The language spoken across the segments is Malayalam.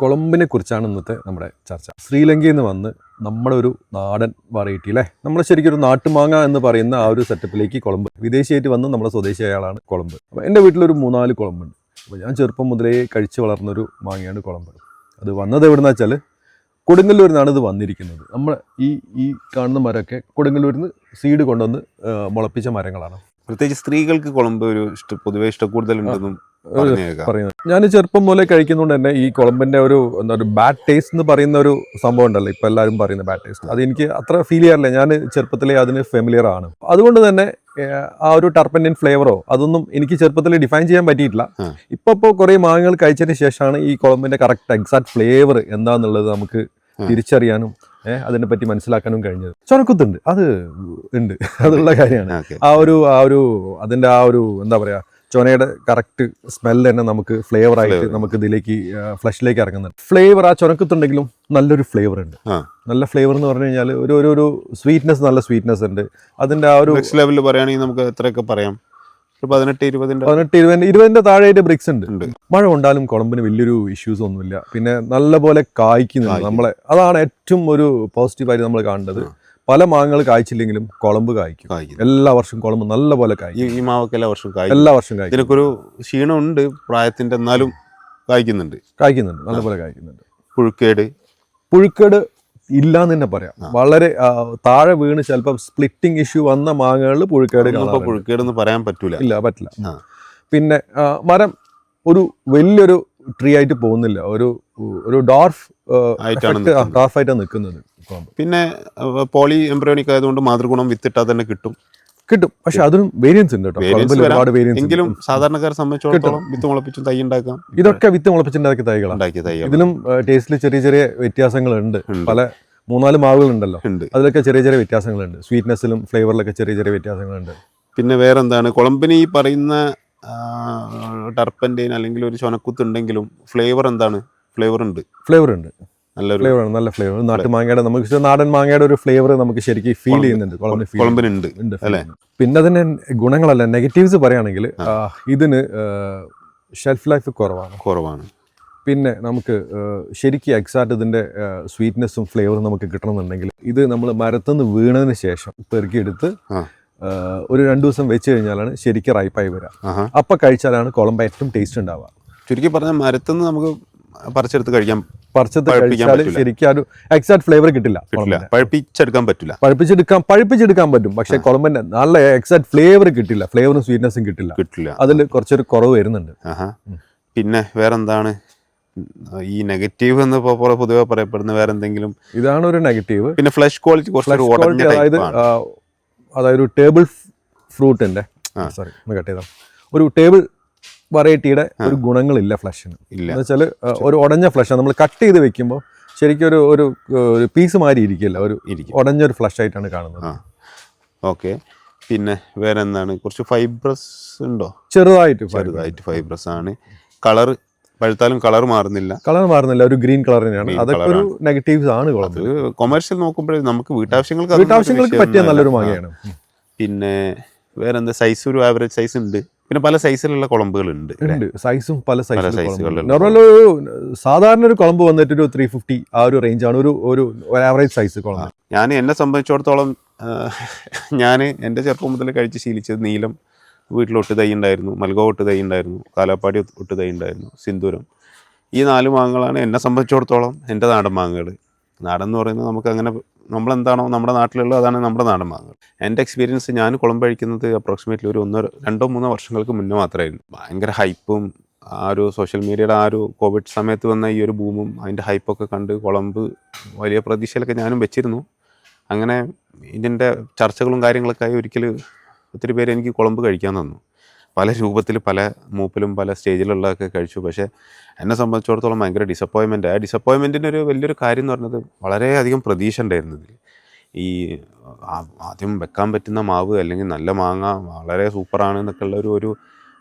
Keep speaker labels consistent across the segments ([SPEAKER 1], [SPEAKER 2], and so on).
[SPEAKER 1] കൊളംബിനെ കുറിച്ചാണ് ഇന്നത്തെ നമ്മുടെ ചർച്ച. ശ്രീലങ്കയിൽ നിന്ന് വന്ന് നമ്മുടെ ഒരു നാടൻ വെറൈറ്റി അല്ലേ നമ്മൾ ശരിക്കും ഒരു നാട്ടുമാങ്ങ എന്ന് പറയുന്ന ആ ഒരു സെറ്റപ്പിലേക്ക് കുളമ്പ് വിദേശിയായിട്ട് വന്ന് നമ്മുടെ സ്വദേശിയായ ആളാണ് കുളമ്പ് അപ്പോൾ എന്റെ വീട്ടിലൊരു മൂന്നാൽ കുളമ്പുണ്ട് അപ്പോൾ ഞാൻ ചെറുപ്പം മുതലേ കഴിച്ച് വളർന്നൊരു മാങ്ങയാണ് കുളമ്പ് അത് വന്നത് എവിടെന്ന് വെച്ചാൽ കൊടുങ്ങല്ലൂരിൽ നിന്നാണ് ഇത് വന്നിരിക്കുന്നത്. നമ്മൾ ഈ ഈ കാണുന്ന മരമൊക്കെ കൊടുങ്ങല്ലൂരിൽ നിന്ന് സീഡ് കൊണ്ടുവന്ന് മുളപ്പിച്ച മരങ്ങളാണ്.
[SPEAKER 2] പ്രത്യേകിച്ച് സ്ത്രീകൾക്ക് കുളമ്പ് ഒരു ഇഷ്ട പൊതുവെ ഇഷ്ടക്കൂടുതലുണ്ടെന്നും കൂടുതലുണ്ടെന്നും
[SPEAKER 1] പറയുന്നത്. ഞാൻ ചെറുപ്പം മുതലേ കഴിക്കുന്നതുകൊണ്ട് തന്നെ ഈ കുളമ്പിന്റെ ഒരു എന്താ ഒരു ബാഡ് ടേസ്റ്റ് എന്ന് പറയുന്ന ഒരു സംഭവം ഉണ്ടല്ലോ. ഇപ്പൊ എല്ലാവരും പറയുന്ന ബാഡ് ടേസ്റ്റ് അത് എനിക്ക് അത്ര ഫീൽ ചെയ്യാറില്ല. ഞാൻ ചെറുപ്പത്തിലേ അതിന് ഫെമിലിയർ ആണ്. അതുകൊണ്ട് തന്നെ ആ ഒരു ടർപ്പൻഡിൻ ഫ്ലേവറോ അതൊന്നും എനിക്ക് ചെറുപ്പത്തിൽ ഡിഫൈൻ ചെയ്യാൻ പറ്റിയിട്ടില്ല. ഇപ്പൊ ഇപ്പോൾ കുറെ മാങ്ങകൾ കഴിച്ചതിന് ശേഷമാണ് ഈ കുളമ്പിന്റെ കറക്റ്റ് എക്സാക്ട് ഫ്ലേവർ എന്താന്നുള്ളത് നമുക്ക് തിരിച്ചറിയാനും ഏഹ് അതിനെ പറ്റി മനസ്സിലാക്കാനും കഴിഞ്ഞത്. ചൊനക്കുത്തുണ്ട് അത് ഉണ്ട്. അതുള്ള കാര്യമാണ്. ആ ഒരു ആ ഒരു അതിന്റെ ആ ഒരു എന്താ പറയാ ചൊനയുടെ കറക്റ്റ് സ്മെൽ തന്നെ നമുക്ക് ഫ്ലേവർ ആയിട്ട് നമുക്ക് ഇതിലേക്ക് ഫ്ലഷിലേക്ക് ഇറങ്ങുന്നുണ്ട്. ഫ്ലേവർ ആ ചൊനക്കത്തുണ്ടെങ്കിലും നല്ലൊരു ഫ്ലേവർ ഉണ്ട്. നല്ല ഫ്ലേവർ എന്ന് പറഞ്ഞു കഴിഞ്ഞാൽ ഒരു ഒരു ഒരു സ്വീറ്റ്നെസ് നല്ല സ്വീറ്റ്നെസ് ഉണ്ട്. അതിന്റെ ആ ഒരു
[SPEAKER 2] ലെവലിൽ പറയുകയാണെങ്കിൽ നമുക്ക് എത്രയൊക്കെ പറയാം? പതിനെട്ട് ഇരുപതിന്റെ?
[SPEAKER 1] പതിനെട്ട് ഇരുപതിന്റെ താഴെ താഴെയായിട്ട് ബ്രിക്സ് ഉണ്ട്. മഴ കൊണ്ടാലും കുളമ്പിന് വലിയൊരു ഇഷ്യൂസ് ഒന്നുമില്ല. പിന്നെ നല്ലപോലെ കായ്ക്കുന്നുണ്ട്
[SPEAKER 2] കായ്ക്കും.
[SPEAKER 1] നമ്മളെ. അതാണ് ഏറ്റവും ഒരു പോസിറ്റീവായിട്ട് നമ്മൾ കാണേണ്ടത്. പല മാങ്ങകൾ കായ്ച്ചില്ലെങ്കിലും കുളമ്പ് കായ്ക്കും. എല്ലാ വർഷവും കുളമ്പ് നല്ല
[SPEAKER 2] പോലെ
[SPEAKER 1] കായ്ക്കും.
[SPEAKER 2] ഈ മാവൊക്കെ എല്ലാ വർഷവും കായ്ക്കും.
[SPEAKER 1] എല്ലാ വർഷവും കായ്ക്കും.
[SPEAKER 2] ഇതിനൊക്കെ ഒരു ക്ഷീണമുണ്ട് പ്രായത്തിന്റെ എന്നാലും കായ്ക്കുന്നുണ്ട്.
[SPEAKER 1] കായ്ക്കുന്നുണ്ട് നല്ല പോലെ കായ്ക്കുന്നുണ്ട്.
[SPEAKER 2] പുഴുക്കേട്.
[SPEAKER 1] പുഴുക്കേട് ഇല്ല എന്ന് തന്നെ പറയാം. വളരെ താഴെ വീണ് ചിലപ്പോൾ സ്പ്ലിറ്റിംഗ് ഇഷ്യൂ വന്ന മാങ്ങകളിൽ പുഴുക്കേട് പുഴുക്കേട്
[SPEAKER 2] എന്ന് പറയാൻ പറ്റൂല.
[SPEAKER 1] ഇല്ല പറ്റില്ല. പിന്നെ മരം ഒരു വലിയൊരു ട്രീ ആയിട്ട് പോകുന്നില്ല. ഒരു ഒരു ഡോർഫ്
[SPEAKER 2] ആയിട്ടാണ് നിൽക്കുന്നത്. പിന്നെ പോളി എംബ്രോണിക് ആയതുകൊണ്ട് മാതൃഗുണം വിത്തിട്ടാൽ തന്നെ കിട്ടും.
[SPEAKER 1] കിട്ടും. പക്ഷെ അതിനും വേരിയൻസ് ഉണ്ട്. ഒരുപാട് വേരിയൻസ്
[SPEAKER 2] എങ്കിലും സാധാരണക്കാരെ സംബന്ധിച്ചിടത്തോളം വിത്ത് മുളപ്പിച്ചും തൈ ഉണ്ടാക്കാം.
[SPEAKER 1] ഇതൊക്കെ വിത്ത് മുളപ്പിച്ചിട്ടുണ്ടാക്കിയ തൈകളാണ് ഇതിലും ടേസ്റ്റിൽ ചെറിയ ചെറിയ വ്യത്യാസങ്ങളുണ്ട്. പല മൂന്നാൽ മാവുകൾ
[SPEAKER 2] ഉണ്ടല്ലോ
[SPEAKER 1] അതിലൊക്കെ ചെറിയ ചെറിയ വ്യത്യാസങ്ങളുണ്ട്. സ്വീറ്റ്നെസ്സിലും ഫ്ലേവറിലൊക്കെ ചെറിയ ചെറിയ വ്യത്യാസങ്ങളുണ്ട്.
[SPEAKER 2] പിന്നെ വേറെ എന്താണ് കുളമ്പിന് ഈ പറയുന്ന ടർപ്പന്റൈൻ അല്ലെങ്കിൽ ഒരു ചൊനക്കുത്ത് ഉണ്ടെങ്കിലും ഫ്ലേവർ എന്താണ്? ഫ്ലേവർ ഉണ്ട്.
[SPEAKER 1] ഫ്ലേവർ ഉണ്ട്.
[SPEAKER 2] നല്ലൊരു
[SPEAKER 1] ഫ്ലേവർ ആണ് നല്ല ഫ്ലേവർ നാട്ടുമാങ്ങയുടെ നമുക്ക് ഇഷ്ടം നാടൻ മാങ്ങയുടെ ഒരു ഫ്ലേവർ നമുക്ക് ശരിക്കും ഫീൽ ചെയ്യുന്നുണ്ട്.
[SPEAKER 2] കുളമ്പിനുണ്ട് അല്ലേ?
[SPEAKER 1] പിന്നെ അതിന് ഗുണങ്ങളല്ല നെഗറ്റീവ്സ് പറയുകയാണെങ്കിൽ ഇതിന് ഷെൽഫ് ലൈഫ് കുറവാണ്.
[SPEAKER 2] കുറവാണ്.
[SPEAKER 1] പിന്നെ നമുക്ക് ശരിക്കും എക്സാക്ട് ഇതിന്റെ സ്വീറ്റ്നെസ്സും ഫ്ലേവറും നമുക്ക് കിട്ടണമെന്നുണ്ടെങ്കിൽ ഇത് നമ്മൾ മരത്തുനിന്ന് വീണതിന് ശേഷം പെറുക്കിയെടുത്ത് ഒരു രണ്ട് ദിവസം വെച്ച് കഴിഞ്ഞാലാണ് ശരിക്കും റൈപ്പായി വരിക അപ്പം കഴിച്ചാലാണ് കുളമ്പ ഏറ്റവും ടേസ്റ്റ് ഉണ്ടാവുക.
[SPEAKER 2] ചുരുക്കി പറഞ്ഞാൽ മരത്തുനിന്ന് നമുക്ക് പറിച്ചെടുത്ത്
[SPEAKER 1] കഴിക്കാം
[SPEAKER 2] പറിച്ചെടുത്ത്
[SPEAKER 1] കഴിച്ചാൽ. ശരിക്കും ഒരു എക്സാക്ട് ഫ്ലേവർ കിട്ടില്ല.
[SPEAKER 2] പഴുപ്പിച്ചെടുക്കാൻ പറ്റില്ല
[SPEAKER 1] പഴുപ്പിച്ചെടുക്കാൻ പഴുപ്പിച്ചെടുക്കാൻ പറ്റും. പക്ഷെ കുളമ്പിന്റെ നല്ല എക്സാക്ട് ഫ്ലേവർ കിട്ടില്ല. ഫ്ലേവറും സ്വീറ്റ്നെസ്സും കിട്ടില്ല.
[SPEAKER 2] കിട്ടില്ല.
[SPEAKER 1] അതിൽ കുറച്ചൊരു കുറവ് വരുന്നുണ്ട്.
[SPEAKER 2] പിന്നെ വേറെന്താണ്? ഈ നെഗറ്റീവ് എന്ന് പൊതുവെ പറയപ്പെടുന്ന വേറെ എന്തെങ്കിലും
[SPEAKER 1] ഇതാണ് ഒരു നെഗറ്റീവ്
[SPEAKER 2] പിന്നെ ഫ്ലഷ് ക്വാളിറ്റി
[SPEAKER 1] അതായത് അതായത് ഒരു ടേബിൾ ഫ്രൂട്ടിന്റെ സോറി ഒന്ന് കട്ട് ചെയ്താൽ ഒരു ടേബിൾ വെറൈറ്റിയുടെ ഒരു ഗുണങ്ങളില്ല ഫ്ലഷിന് എന്ന് വെച്ചാൽ ഒരു ഉടഞ്ഞ ഫ്ലഷ് നമ്മൾ കട്ട് ചെയ്ത് വെക്കുമ്പോൾ ശരിക്കും ഒരു ഒരു പീസ് മാതിരി ഇരിക്കില്ല. ഒരു
[SPEAKER 2] ഇരിക്കും.
[SPEAKER 1] ഉടഞ്ഞൊരു ഫ്ലഷ് ആയിട്ടാണ് കാണുന്നത്.
[SPEAKER 2] ഓക്കെ. പിന്നെ വേറെ എന്താണ് കുറച്ച് ഫൈബ്രസ് ഉണ്ടോ?
[SPEAKER 1] ചെറുതായിട്ട്
[SPEAKER 2] ചെറുതായിട്ട് ഫൈബ്രസ് ആണ്. കളർ പഴുത്താലും കളർ മാറുന്നില്ല.
[SPEAKER 1] കളർ മാറുന്നില്ല. ഒരു ഗ്രീൻ കളർ തന്നെയാണ്. അതൊക്കെ ഒരു നെഗറ്റീവ്സ് ആണ്
[SPEAKER 2] കൊമേഴ്ഷ്യൽ നോക്കുമ്പോഴേ നമുക്ക് വീട്ടാവശ്യങ്ങൾക്ക്
[SPEAKER 1] വീട്ടാവശ്യങ്ങൾക്ക് പറ്റിയ. നല്ലൊരു മാങ്ങയാണ്.
[SPEAKER 2] പിന്നെ വേറെ എന്താ സൈസ് ഒരു ആവറേജ് സൈസ് ഉണ്ട്. പിന്നെ പല സൈസിലുള്ള കുളമ്പുകൾ ഉണ്ട്.
[SPEAKER 1] സൈസും പല
[SPEAKER 2] സൈസും
[SPEAKER 1] നോർമൽ ഒരു സാധാരണ ഒരു കുളമ്പ് വന്നിട്ട് ഒരു ത്രീ ഫിഫ്റ്റി ആ ഒരു റേഞ്ചാണ് ഒരു ഒരു ആവറേജ് സൈസ് കുളമ്പ്.
[SPEAKER 2] ഞാൻ എന്നെ സംബന്ധിച്ചിടത്തോളം ഞാൻ എന്റെ ചെറുപ്പം മുതൽ കഴിച്ച് ശീലിച്ചത് നീലം വീട്ടിൽ ഒട്ട് തൈ ഉണ്ടായിരുന്നു മൽഗോ ഒട്ട് തൈ ഉണ്ടായിരുന്നു കാലാപ്പാടി ഒട്ട് തൈ ഉണ്ടായിരുന്നു സിന്ദൂരം. ഈ നാല് മാങ്ങകളാണ് എന്നെ സംബന്ധിച്ചിടത്തോളം എന്റെ നാടൻ മാങ്ങകൾ നാടൻ എന്ന് പറയുന്നത് നമുക്ക് അങ്ങനെ നമ്മളെന്താണോ നമ്മുടെ നാട്ടിലുള്ളത് അതാണ് നമ്മുടെ നാടൻ മാങ്ങകൾ എന്റെ എക്സ്പീരിയൻസ് ഞാൻ കുളം കഴിക്കുന്നത് അപ്രോക്സിമേറ്റ്ലി ഒരു ഒന്നോ രണ്ടോ മൂന്നോ വർഷങ്ങൾക്ക് മുന്നേ മാത്രമായിരുന്നു. ഭയങ്കര ഹൈപ്പും ആ ഒരു സോഷ്യൽ മീഡിയയുടെ ആ ഒരു കോവിഡ് സമയത്ത് വന്ന ഈ ഒരു ബൂമും അതിന്റെ ഹൈപ്പൊക്കെ കണ്ട് കുളമ്പ് വലിയ പ്രതീക്ഷയിലൊക്കെ ഞാനും വെച്ചിരുന്നു. അങ്ങനെ ഇതിന്റെ ചർച്ചകളും കാര്യങ്ങളൊക്കെ ആയി ഒരിക്കൽ ഒത്തിരി പേര് എനിക്ക് കുളമ്പ് കഴിക്കാൻ തന്നു. പല രൂപത്തിൽ പല മൂപ്പിലും പല സ്റ്റേജിലുള്ളതൊക്കെ കഴിച്ചു. പക്ഷേ എന്നെ സംബന്ധിച്ചിടത്തോളം ഭയങ്കര ഡിസപ്പോയിൻമെന്റ് ആ ഡിസപ്പോയിൻമെന്റിന്റെ ഒരു വലിയൊരു കാര്യം എന്ന് പറഞ്ഞത് വളരെയധികം പ്രതീക്ഷ ഉണ്ടായിരുന്നു ഇതിൽ. ഈ ആദ്യം വെക്കാൻ പറ്റുന്ന മാവ് അല്ലെങ്കിൽ നല്ല മാങ്ങ വളരെ സൂപ്പറാണ് എന്നൊക്കെ ഉള്ള ഒരു ഒരു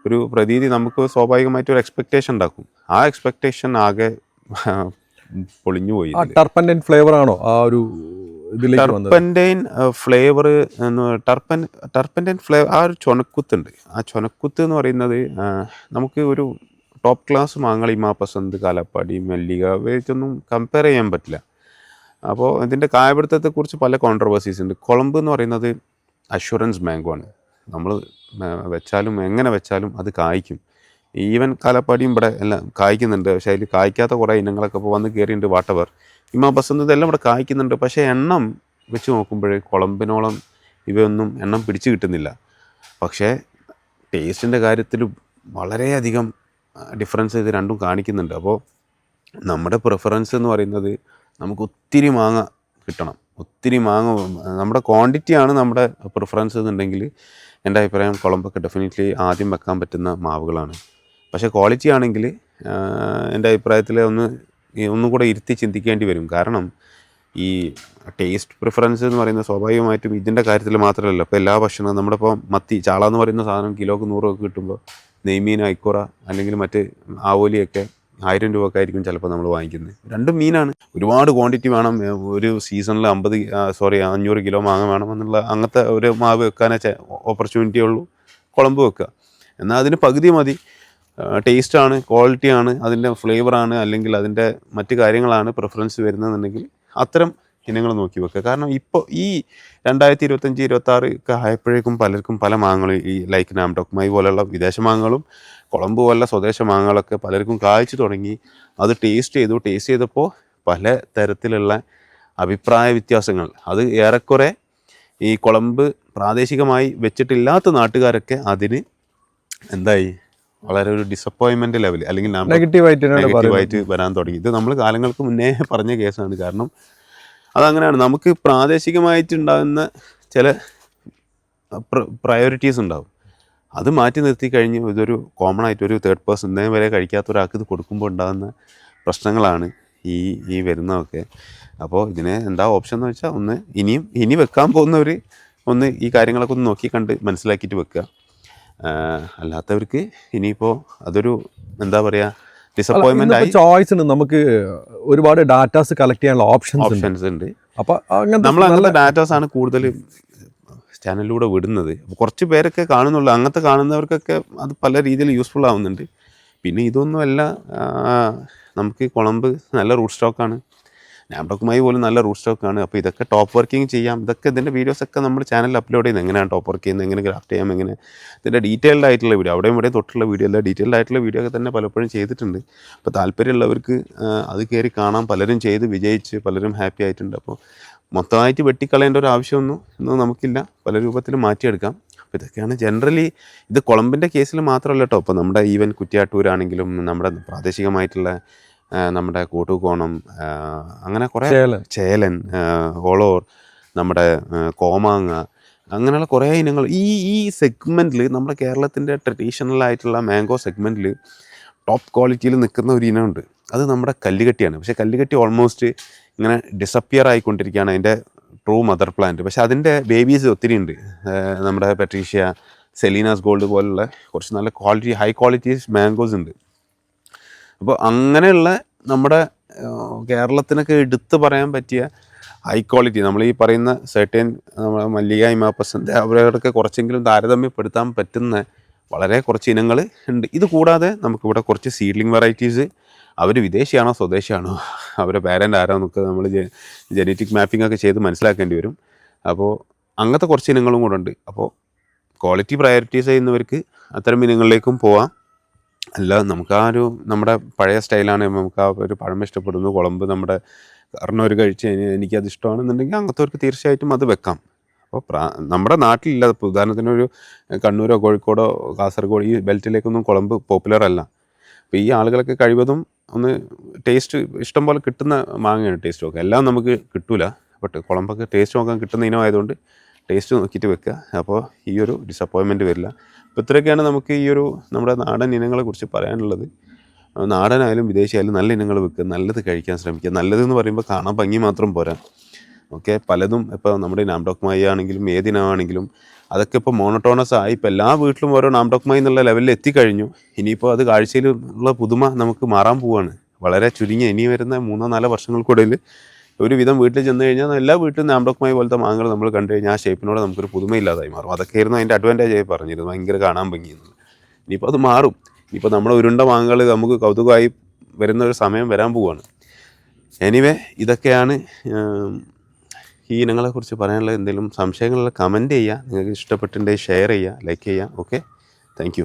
[SPEAKER 2] ഒരു പ്രതീതി നമുക്ക് സ്വാഭാവികമായിട്ട് ഒരു എക്സ്പെക്റ്റേഷൻ ഉണ്ടാക്കും. ആ എക്സ്പെക്റ്റേഷൻ ആകെ പൊളിഞ്ഞു പോയി
[SPEAKER 1] ടർപ്പന്റെ ഫ്ലേവർ ആണോ ആ ഒരു
[SPEAKER 2] ടർപ്പന്റൈൻ ഫ്ലേവർ എന്ന് ടർപ്പൻ ടർപ്പന്റൈൻ ഫ്ലേവർ ആ ഒരു ചൊനക്കുത്തുണ്ട് ആ ചൊനക്കുത്ത് എന്ന് പറയുന്നത് നമുക്ക് ഒരു ടോപ്പ് ക്ലാസ് മാങ്ങളി മാപ്പസന്ത് പസന്ത് കാലപ്പാടി മല്ലിക വെച്ചൊന്നും കമ്പയർ ചെയ്യാൻ പറ്റില്ല. അപ്പോൾ ഇതിന്റെ കായപിടുത്തത്തെക്കുറിച്ച് പല കോൺട്രവേഴ്സീസ് ഉണ്ട്. കുളമ്പ് എന്ന് പറയുന്നത് അഷുറൻസ് മാംഗോ ആണ്. നമ്മൾ വെച്ചാലും എങ്ങനെ വെച്ചാലും അത് കായ്ക്കും. ഈവൻ കാലപ്പാടിയും ഇവിടെ എല്ലാം കായ്ക്കുന്നുണ്ട്. പക്ഷേ അതിൽ കായ്ക്കാത്ത കുറേ ഇനങ്ങളൊക്കെ ഇപ്പോൾ വന്ന് കയറിയിട്ടുണ്ട് വാട്ടവർ. ഇമാ ബസന്ത് ഇതെല്ലാം ഇവിടെ കായ്ക്കുന്നുണ്ട്. പക്ഷേ എണ്ണം വെച്ച് നോക്കുമ്പോഴേ കുളമ്പിനോളം ഇവയൊന്നും എണ്ണം പിടിച്ചു കിട്ടുന്നില്ല. പക്ഷേ ടേസ്റ്റിന്റെ കാര്യത്തിൽ വളരെയധികം ഡിഫറൻസ് ഇത് രണ്ടും കാണിക്കുന്നുണ്ട്. അപ്പോൾ നമ്മുടെ പ്രിഫറൻസ് എന്ന് പറയുന്നത് നമുക്ക് ഒത്തിരി മാങ്ങ കിട്ടണം. ഒത്തിരി മാങ്ങ നമ്മുടെ ക്വാണ്ടിറ്റിയാണ് നമ്മുടെ പ്രിഫറൻസ് എന്നുണ്ടെങ്കിൽ എന്റെ അഭിപ്രായം കുളമ്പൊക്കെ ഡെഫിനറ്റ്ലി ആദ്യം വെക്കാൻ പറ്റുന്ന മാവുകളാണ്. പക്ഷേ ക്വാളിറ്റി ആണെങ്കിൽ എന്റെ അഭിപ്രായത്തിൽ ഒന്ന് ഒന്നും കൂടെ ഇരുത്തി ചിന്തിക്കേണ്ടി വരും. കാരണം ഈ ടേസ്റ്റ് പ്രിഫറൻസ് എന്ന് പറയുന്ന സ്വാഭാവികമായിട്ടും ഇതിന്റെ കാര്യത്തിൽ മാത്രമല്ല. ഇപ്പോൾ എല്ലാ ഭക്ഷണവും നമ്മുടെ ഇപ്പോൾ മത്തി ചാള എന്ന് പറയുന്ന സാധനം കിലോക്ക് നൂറൊക്കെ കിട്ടുമ്പോൾ നെയ്മീൻ ഐക്കുറ അല്ലെങ്കിൽ മറ്റ് ആവോലിയൊക്കെ ആയിരം രൂപയൊക്കെ ആയിരിക്കും ചിലപ്പോൾ നമ്മൾ വാങ്ങിക്കുന്നത്. രണ്ടും മീനാണ്. ഒരുപാട് ക്വാണ്ടിറ്റി വേണം. ഒരു സീസണിൽ അമ്പത് സോറി അഞ്ഞൂറ് കിലോ മാങ്ങ വേണം എന്നുള്ള അങ്ങനത്തെ ഒരു മാവ് വെക്കാനേ ഓപ്പർച്യൂണിറ്റി ഉള്ളൂ. കുളമ്പ് വെക്കുക. എന്നാൽ അതിന് പകുതി മതി. ടേസ്റ്റാണ് ക്വാളിറ്റിയാണ് അതിന്റെ ഫ്ലേവറാണ് അല്ലെങ്കിൽ അതിന്റെ മറ്റ് കാര്യങ്ങളാണ് പ്രിഫറൻസ് വരുന്നതെന്നുണ്ടെങ്കിൽ അത്തരം ഇനങ്ങൾ നോക്കി വെക്കുക. കാരണം ഇപ്പോൾ ഈ രണ്ടായിരത്തി ഇരുപത്തഞ്ച് ഇരുപത്തി ആറ് ഒക്കെ ആയപ്പോഴേക്കും പലർക്കും പല മാങ്ങകളും ഈ ലൈക്ക് നാംഡോക്മായി പോലെയുള്ള വിദേശ മാങ്ങകളും കുളമ്പ് പോലുള്ള സ്വദേശ മാങ്ങകളൊക്കെ പലർക്കും കായ്ച്ചു തുടങ്ങി. അത് ടേസ്റ്റ് ചെയ്തു ടേസ്റ്റ് ചെയ്തപ്പോൾ പല തരത്തിലുള്ള അഭിപ്രായ വ്യത്യാസങ്ങൾ. അത് ഏറെക്കുറെ ഈ കുളമ്പ് പ്രാദേശികമായി വെച്ചിട്ടില്ലാത്ത നാട്ടുകാരൊക്കെ അതിന് എന്തായി? വളരെ ഒരു ഡിസപ്പോയിൻമെന്റ് ലെവൽ അല്ലെങ്കിൽ
[SPEAKER 1] നെഗറ്റീവായിട്ട്
[SPEAKER 2] വരാൻ തുടങ്ങി. ഇത് നമ്മൾ കാലങ്ങൾക്ക് മുന്നേ പറഞ്ഞ കേസാണ്. കാരണം അതങ്ങനെയാണ്. നമുക്ക് പ്രാദേശികമായിട്ടുണ്ടാകുന്ന ചില പ്രയോറിറ്റീസ് ഉണ്ടാവും. അത് മാറ്റി നിർത്തി കഴിഞ്ഞ് ഇതൊരു കോമൺ ആയിട്ട് ഒരു തേർഡ് പേഴ്സൺ ഇന്നേ വരെ കഴിക്കാത്ത ഒരാൾക്ക് ഇത് കൊടുക്കുമ്പോൾ ഉണ്ടാകുന്ന പ്രശ്നങ്ങളാണ് ഈ ഈ വരുന്നതൊക്കെ. അപ്പോൾ ഇതിന് എന്താ ഓപ്ഷൻ എന്ന് വെച്ചാൽ ഒന്ന് ഇനിയും ഇനി വെക്കാൻ പോകുന്നവർ ഒന്ന് ഈ കാര്യങ്ങളൊക്കെ ഒന്ന് നോക്കി കണ്ട് മനസ്സിലാക്കിയിട്ട് വെക്കുക. അല്ലാത്തവർക്ക് ഇനിയിപ്പോൾ അതൊരു എന്താ പറയുക ഡിസപ്പോയിൻമെന്റ് ആയി
[SPEAKER 1] ചോയ്സ് ഉണ്ട് നമുക്ക് ഒരുപാട് ഡാറ്റാസ് കളക്ട് ചെയ്യാനുള്ള ഓപ്ഷൻസ്
[SPEAKER 2] ഓപ്ഷൻസ് ഉണ്ട്.
[SPEAKER 1] അപ്പോൾ
[SPEAKER 2] നമ്മൾ അങ്ങനത്തെ ഡാറ്റാസ് ആണ് കൂടുതൽ ചാനലിലൂടെ വിടുന്നത്. കുറച്ച് പേരൊക്കെ കാണുന്നുള്ളൂ. അങ്ങനത്തെ കാണുന്നവർക്കൊക്കെ അത് പല രീതിയിൽ യൂസ്ഫുൾ ആവുന്നുണ്ട്. പിന്നെ ഇതൊന്നുമല്ല നമുക്ക് കുളമ്പ് നല്ല റൂട്ട് സ്റ്റോക്കാണ് നാംഡോക്കുമായി പോലും നല്ല റൂട്ട് സ്റ്റോക്കാണ് അപ്പോൾ ഇതൊക്കെ ടോപ്പ് വർക്കിംഗ് ചെയ്യാം. ഇതൊക്കെ ഇതിന്റെ വീഡിയോസൊക്കെ നമ്മൾ ചാനലിൽ അപ്ലോഡ് ചെയ്യുന്നത് എങ്ങനെയാണ് ടോപ്പ് വർക്ക് ചെയ്യുന്നത് എങ്ങനെ ക്രാഫ്റ്റ് ചെയ്യാം എങ്ങനെ ഇതിന്റെ ഡീറ്റെയിൽഡ് ആയിട്ടുള്ള വീഡിയോ അവിടെയും ഇവിടെയും തൊട്ടുള്ള വീഡിയോ അല്ല ഡീറ്റെയിൽഡ് ആയിട്ടുള്ള വീഡിയോ ഒക്കെ തന്നെ പലപ്പോഴും ചെയ്തിട്ടുണ്ട്. അപ്പോൾ താല്പര്യമുള്ളവർക്ക് അത് കയറി കാണാം. പലരും ചെയ്ത് വിജയിച്ച് പലരും ഹാപ്പി ആയിട്ടുണ്ട്. അപ്പോൾ മൊത്തമായിട്ട് വെട്ടിക്കളയേണ്ട ഒരു ആവശ്യമൊന്നും ഇന്ന് നമുക്കില്ല. പല രൂപത്തിൽ മാറ്റിയെടുക്കാം. അപ്പോൾ ഇതൊക്കെയാണ് ജനറലി ഇത് കുളമ്പിന്റെ കേസിൽ മാത്രമല്ല കേട്ടോ ഇപ്പോൾ നമ്മുടെ ഈവൻ കുറ്റിയാട്ടൂരാണെങ്കിലും നമ്മുടെ പ്രാദേശികമായിട്ടുള്ള നമ്മുടെ കൂട്ടുകോണം അങ്ങനെ കുറേ
[SPEAKER 1] ചേലൻ.
[SPEAKER 2] ഹോളോർ നമ്മുടെ കോമാങ്ങ അങ്ങനെയുള്ള കുറേ ഇനങ്ങൾ. ഈ ഈ സെഗ്മെന്റിൽ നമ്മുടെ കേരളത്തിന്റെ ട്രഡീഷണൽ ആയിട്ടുള്ള മാംഗോ സെഗ്മെന്റിൽ ടോപ്പ് ക്വാളിറ്റിയിൽ നിൽക്കുന്ന ഒരു ഇനമുണ്ട്. അത് നമ്മുടെ കല്ലുകെട്ടിയാണ്. പക്ഷേ കല്ലുകെട്ടി ഓൾമോസ്റ്റ് ഇങ്ങനെ ഡിസപ്പിയർ ആയിക്കൊണ്ടിരിക്കുകയാണ് അതിന്റെ ട്രൂ മദർ പ്ലാന്റ് പക്ഷേ അതിന്റെ ബേബീസ് ഒത്തിരി ഉണ്ട്. നമ്മുടെ പെട്രീഷ്യ സെലീനാസ് ഗോൾഡ് പോലുള്ള കുറച്ച് നല്ല ക്വാളിറ്റി ഹൈ ക്വാളിറ്റീസ് മാംഗോസ് ഉണ്ട്. അപ്പോൾ അങ്ങനെയുള്ള നമ്മുടെ കേരളത്തിനൊക്കെ എടുത്തു പറയാൻ പറ്റിയ ഹൈ ക്വാളിറ്റി നമ്മൾ ഈ പറയുന്ന സെർട്ടേൻ നമ്മുടെ മല്ലിക ഇമാപ്പസിന്റെ അവരോടൊക്കെ കുറച്ചെങ്കിലും താരതമ്യപ്പെടുത്താൻ പറ്റുന്ന വളരെ കുറച്ച് ഇനങ്ങൾ ഉണ്ട്. ഇത് കൂടാതെ നമുക്കിവിടെ കുറച്ച് സീഡ്ലിംഗ് വെറൈറ്റീസ് അവർ വിദേശിയാണോ സ്വദേശിയാണോ? അവരുടെ പാരന്റ് ആരോ എന്നൊക്കെ നമ്മൾ ജനറ്റിക് മാപ്പിംഗ് ഒക്കെ ചെയ്ത് മനസ്സിലാക്കേണ്ടി വരും. അപ്പോൾ അങ്ങനത്തെ കുറച്ച് ഇനങ്ങളും കൂടെ ഉണ്ട്. അപ്പോൾ ക്വാളിറ്റി പ്രയോറിറ്റീസ് ചെയ്യുന്നവർക്ക് അത്തരം ഇനങ്ങളിലേക്കും പോവാം. അല്ല നമുക്ക് ആ ഒരു നമ്മുടെ പഴയ സ്റ്റൈലാണ് നമുക്ക് ആ ഒരു പഴം ഇഷ്ടപ്പെടുന്നു കുളമ്പ് നമ്മുടെ കാരണം ഒരു കഴിച്ച് കഴിഞ്ഞാൽ എനിക്കത് ഇഷ്ടമാണെന്നുണ്ടെങ്കിൽ അങ്ങനത്തെവർക്ക് തീർച്ചയായിട്ടും അത് വെക്കാം. അപ്പോൾ പ്രാ നമ്മുടെ നാട്ടിലില്ല. ഉദാഹരണത്തിന് ഒരു കണ്ണൂരോ കോഴിക്കോടോ കാസർഗോഡ് ഈ ബെൽറ്റിലേക്കൊന്നും കുളമ്പ് പോപ്പുലർ അല്ല. അപ്പോൾ ഈ ആളുകളൊക്കെ കഴിവതും ഒന്ന് ടേസ്റ്റ് ഇഷ്ടം പോലെ കിട്ടുന്ന മാങ്ങയാണ് ടേസ്റ്റ് നോക്കുക. എല്ലാം നമുക്ക് കിട്ടൂല. ബട്ട് കുളമ്പൊക്കെ ടേസ്റ്റ് നോക്കാൻ കിട്ടുന്ന ഇനമായതുകൊണ്ട് ടേസ്റ്റ് നോക്കിയിട്ട് വെക്കുക. അപ്പോൾ ഈ ഒരു ഡിസപ്പോയിൻമെന്റ് വരില്ല. അപ്പോൾ ഇത്രയൊക്കെയാണ് നമുക്ക് ഈ ഒരു നമ്മുടെ നാടൻ ഇനങ്ങളെ കുറിച്ച് പറയാനുള്ളത്. നാടനായാലും വിദേശിയായാലും നല്ല ഇനങ്ങൾ വെക്കുക നല്ലത് കഴിക്കാൻ ശ്രമിക്കുക. നല്ലതെന്ന് പറയുമ്പോൾ കാണാൻ ഭംഗി മാത്രം പോരാ. ഓക്കെ? പലതും ഇപ്പോൾ നമ്മുടെ നാംഡോക് മായി ആണെങ്കിലും ഏതിനാണെങ്കിലും അതൊക്കെ ഇപ്പോൾ മോണോട്ടോണസ് ആയി ഇപ്പോൾ എല്ലാ വീട്ടിലും ഓരോ നാംഡോക് മായി എന്നുള്ള ലെവലിൽ എത്തിക്കഴിഞ്ഞു. ഇനിയിപ്പോൾ അത് കാഴ്ചയിലുള്ള പുതുമ നമുക്ക് മാറാൻ പോവുകയാണ് വളരെ ചുരുങ്ങിയ ഇനി വരുന്ന മൂന്നോ നാലോ വർഷങ്ങൾക്കിടയിൽ ഒരുവിധം വീട്ടിൽ ചെന്ന് കഴിഞ്ഞാൽ എല്ലാ വീട്ടിലും നാംഡോക് മായി പോലത്തെ മാങ്ങകൾ നമ്മൾ കണ്ടു കഴിഞ്ഞാൽ ആ ഷേപ്പിനോട് നമുക്കൊരു പുതുമയില്ലാതായി മാറും. അതൊക്കെ ആയിരുന്നു അതിന്റെ അഡ്വാന്റേജ് ആയി പറഞ്ഞിരുന്നു ഭയങ്കര കാണാൻ ഭംഗിയെന്നുള്ളത് ഇനിയിപ്പോൾ അത് മാറും. ഇപ്പോൾ നമ്മൾ ഉരുണ്ട മാങ്ങകൾ നമുക്ക് കൗതുകമായി വരുന്ന ഒരു സമയം വരാൻ പോവുകയാണ് എനിവേ ഇതൊക്കെയാണ് ഈ ഇനങ്ങളെക്കുറിച്ച് പറയാനുള്ള എന്തെങ്കിലും സംശയങ്ങളുള്ള കമന്റ് ചെയ്യുക. നിങ്ങൾക്ക് ഇഷ്ടപ്പെട്ടിട്ടുണ്ടെങ്കിൽ ഷെയർ ചെയ്യുക ലൈക്ക് ചെയ്യുക. Okay thank